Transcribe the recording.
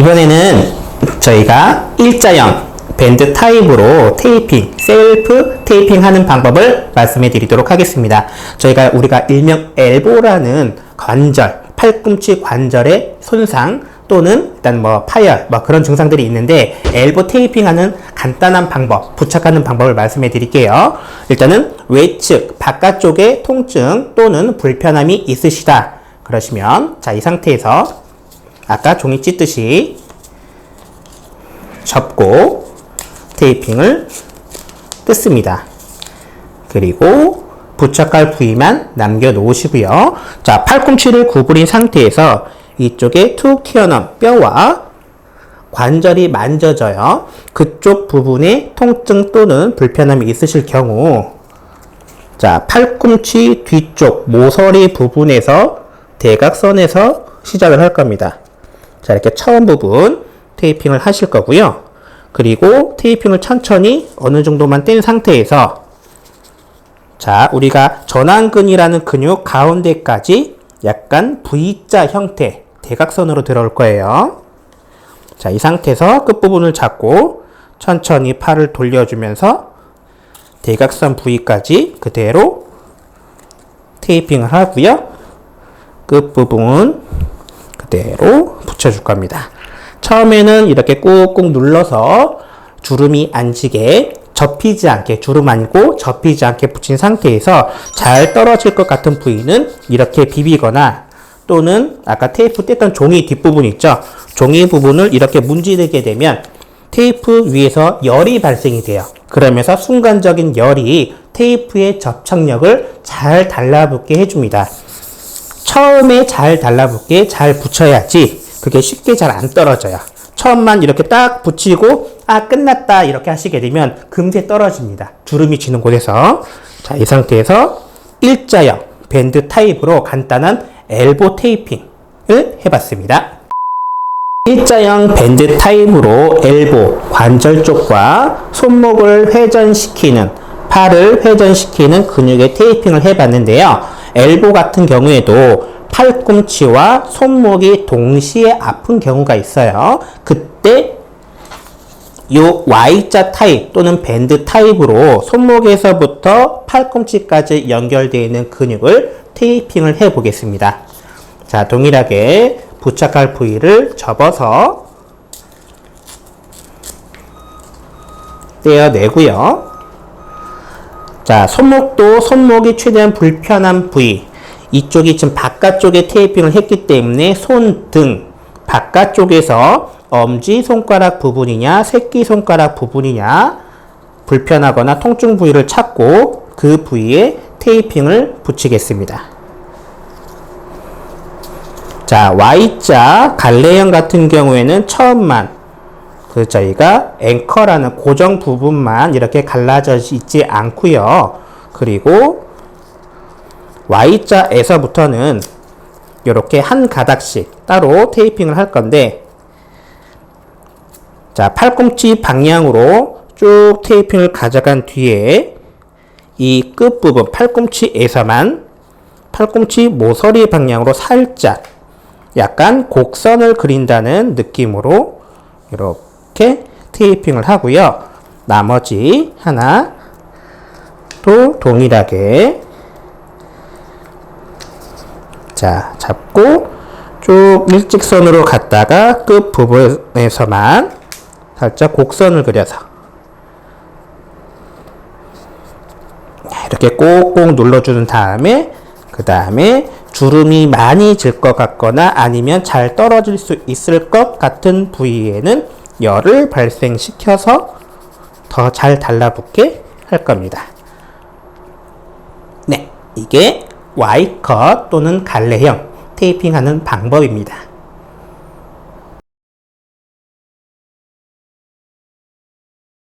이번에는 저희가 일자형 밴드 타입으로 테이핑, 셀프 테이핑 하는 방법을 말씀해 드리도록 하겠습니다. 저희가 우리가 일명 엘보라는 관절, 팔꿈치 관절의 손상 또는 일단 뭐 파열, 뭐 그런 증상들이 있는데 엘보 테이핑 하는 간단한 방법, 부착하는 방법을 말씀해 드릴게요. 일단은 외측, 바깥쪽에 통증 또는 불편함이 있으시다. 그러시면 자, 이 상태에서 아까 종이 찢듯이 접고 테이핑을 뜯습니다. 그리고 부착할 부위만 남겨 놓으시고요. 자, 팔꿈치를 구부린 상태에서 이쪽에 툭 튀어나온 뼈와 관절이 만져져요. 그쪽 부분에 통증 또는 불편함이 있으실 경우 자, 팔꿈치 뒤쪽 모서리 부분에서 대각선에서 시작을 할 겁니다. 자, 이렇게 처음 부분 테이핑을 하실 거고요. 그리고 테이핑을 천천히 어느 정도만 뗀 상태에서 자, 우리가 전완근이라는 근육 가운데까지 약간 V자 형태 대각선으로 들어올 거예요. 자, 이 상태에서 끝부분을 잡고 천천히 팔을 돌려주면서 대각선 부위까지 그대로 테이핑을 하고요. 끝부분 그대로 붙여줄 겁니다. 처음에는 이렇게 꾹꾹 눌러서 주름이 안 지게 접히지 않게 주름 아니고 접히지 않게 붙인 상태에서 잘 떨어질 것 같은 부위는 이렇게 비비거나 또는 아까 테이프 뗐던 종이 뒷부분 있죠? 종이 부분을 이렇게 문지르게 되면 테이프 위에서 열이 발생이 돼요. 그러면서 순간적인 열이 테이프의 접착력을 잘 달라붙게 해줍니다 처음에 잘 달라붙게 잘 붙여야지 그게 쉽게 잘 안 떨어져요. 처음만 이렇게 딱 붙이고 아 끝났다 이렇게 하시게 되면 금세 떨어집니다. 주름이 지는 곳에서 자 이 상태에서 일자형 밴드 타입으로 간단한 엘보 테이핑을 해봤습니다. 일자형 밴드 타입으로 엘보 관절 쪽과 손목을 회전시키는 팔을 회전시키는 근육의 테이핑을 해봤는데요. 엘보 같은 경우에도 팔꿈치와 손목이 동시에 아픈 경우가 있어요. 그때 요 Y자 타입 또는 밴드 타입으로 손목에서부터 팔꿈치까지 연결되어 있는 근육을 테이핑을 해 보겠습니다. 자, 동일하게 부착할 부위를 접어서 떼어내고요. 자, 손목도 손목이 최대한 불편한 부위, 이쪽이 지금 바깥쪽에 테이핑을 했기 때문에 손 등 바깥쪽에서 엄지 손가락 부분이냐 새끼 손가락 부분이냐 불편하거나 통증 부위를 찾고 그 부위에 테이핑을 붙이겠습니다. 자, Y자 갈래형 같은 경우에는 처음만 그 저희가 앵커라는 고정 부분만 이렇게 갈라져 있지 않고요. 그리고 Y자에서부터는 이렇게 한 가닥씩 따로 테이핑을 할 건데 자 팔꿈치 방향으로 쭉 테이핑을 가져간 뒤에 이 끝부분 팔꿈치에서만 팔꿈치 모서리 방향으로 살짝 약간 곡선을 그린다는 느낌으로 이렇게 테이핑을 하고요. 나머지 하나 또 동일하게 자, 잡고 쭉 일직선으로 갔다가 끝 부분에서만 살짝 곡선을 그려서 이렇게 꼭꼭 눌러주는 다음에 그 다음에 주름이 많이 질 것 같거나 아니면 잘 떨어질 수 있을 것 같은 부위에는 열을 발생시켜서 더 잘 달라붙게 할 겁니다. 네, 이게 Y컷 또는 갈래형 테이핑하는 방법입니다.